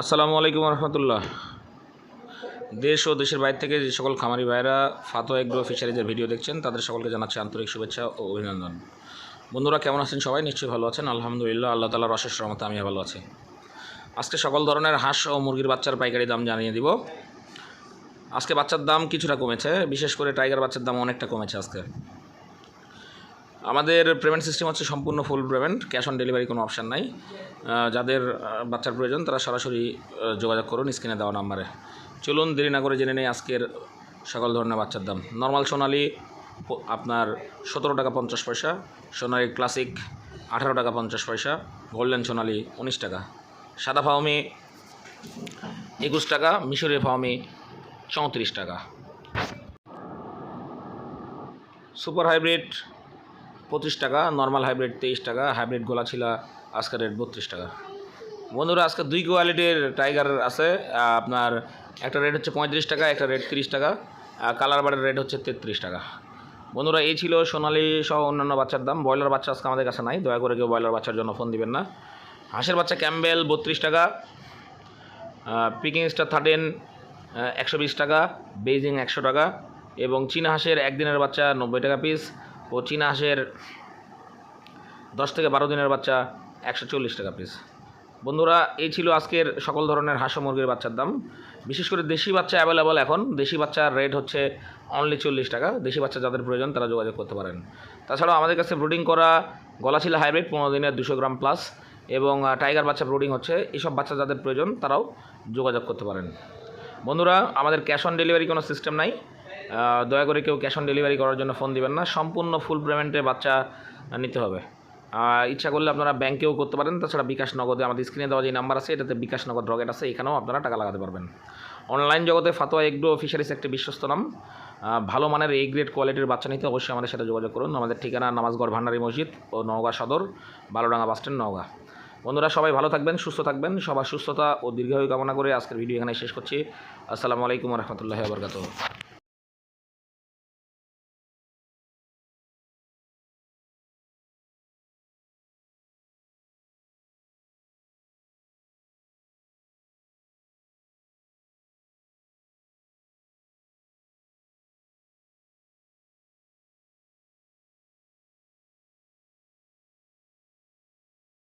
আসসালামু আলাইকুম রহমতুল্লাহ। দেশ ও দেশের বাইরে থেকে যে সকল খামারি ভাইরা ফাতো এগ্রো ফিশারিজের ভিডিও দেখছেন, তাদের সকলকে জানাচ্ছি আন্তরিক শুভেচ্ছা ও অভিনন্দন। বন্ধুরা, কেমন আছেন সবাই? নিশ্চয়ই ভালো আছেন। আলহামদুলিল্লাহ, আল্লাহ তালার অশেষ রহমতে আমি ভালো আছি। আজকে সকল ধরনের হাঁস ও মুরগির বাচ্চার পাইকারি দাম জানিয়ে দিব। আজকে বাচ্চার দাম কিছুটা কমেছে, বিশেষ করে টাইগার বাচ্চার দাম অনেকটা কমেছে আজকে। আমাদের পেমেন্ট সিস্টেম হচ্ছে সম্পূর্ণ full payment cash on delivery কোনো অপশান নাই। যাদের বাচ্চার প্রয়োজন তারা সরাসরি যোগাযোগ করুন স্ক্রিনে দেওয়া নাম্বারে। চলুন দেরি না করে জেনে নেই আজকের সকল ধরনের বাচ্চার দাম। নর্মাল সোনালি আপনার সতেরো টাকা পঞ্চাশ পয়সা, সোনালি ক্লাসিক আঠারো টাকা পঞ্চাশ পয়সা গোল্ডেন সোনালি উনিশ টাকা। সাদা ফাউমি একুশ টাকা মিশরের ফাউমি চৌত্রিশ টাকা। সুপার হাইব্রিড পঁচিশ টাকা নর্মাল হাইব্রিড তেইশ টাকা হাইব্রিড গোলা ছিল আজকের রেট বত্রিশ টাকা। বন্ধুরা, আজকে দুই কোয়ালিটির টাইগার আছে আপনার একটা রেট হচ্ছে পঁয়ত্রিশ টাকা, একটা রেট তিরিশ টাকা, আর কালার বারের রেট হচ্ছে তেত্রিশ টাকা। বন্ধুরা, এই ছিল সোনালি সহ অন্যান্য বাচ্চার দাম। ব্রয়লার বাচ্চা আজকে আমাদের কাছে নাই, দয়া করে কেউ ব্রয়লার বাচ্চার জন্য ফোন দিবেন না। হাঁসের বাচ্চা ক্যাম্বেল বত্রিশ টাকা পিকিং স্টার থার্টিন একশো বিশ টাকা বেইজিং একশো টাকা, এবং চীনা হাঁসের একদিনের বাচ্চা নব্বই টাকা পিস ও চীনা হাঁসের দশ থেকে বারো দিনের বাচ্চা একশো চল্লিশ টাকা পিস বন্ধুরা, এই ছিল আজকের সকল ধরনের হাঁস মুরগির বাচ্চার দাম। বিশেষ করে দেশি বাচ্চা অ্যাভেলেবল এখন। দেশি বাচ্চার রেট হচ্ছে অনলি চল্লিশ টাকা। দেশি বাচ্চা যাদের প্রয়োজন, তারা যোগাযোগ করতে পারেন। তাছাড়াও আমাদের কাছে ব্রুডিং করা গলাচিলা হাইব্রিড পনেরো দিনের দুশো গ্রাম প্লাস এবং টাইগার বাচ্চা ব্রুডিং হচ্ছে। এইসব বাচ্চা যাদের প্রয়োজন, তারাও যোগাযোগ করতে পারেন। বন্ধুরা, আমাদের ক্যাশ অন ডেলিভারি কোনো সিস্টেম নাই। দয়া করে কেউ ক্যাশ অন ডেলিভারি করার জন্য ফোন দিবেন না। সম্পূর্ণ ফুল পেমেন্টে বাচ্চা নিতে হবে। ইচ্ছা করলে আপনারা ব্যাংকেও করতে পারেন। তাছাড়া বিকাশ নগদে আমাদের স্ক্রিনে দেওয়া যে নাম্বার আছে, এটাতে বিকাশ নগদ রকেট আছে, এখানেও আপনারা টাকা লাগাতে পারবেন। অনলাইন জগতে ফাতোয়া এগ্রো ফিশারিস একটি বিশ্বস্ত নাম। ভালো মানের এই গ্রেড কোয়ালিটির বাচ্চা নিতে অবশ্যই আমাদের সাথে যোগাযোগ করুন। আমাদের ঠিকানা নামাজগড় ভান্ডারি মসজিদ ও নওগাঁ সদর বারোডাঙ্গা বাসস্ট্যান্ড নওগাঁ। বন্ধুরা, সবাই ভালো থাকবেন, সুস্থ থাকবেন। সবার সুস্থতা ও দীর্ঘায়ু কামনা করে আজকের ভিডিও এখানে শেষ করছি। আসসালামু আলাইকুম রহমতুল্লাহ বরকাত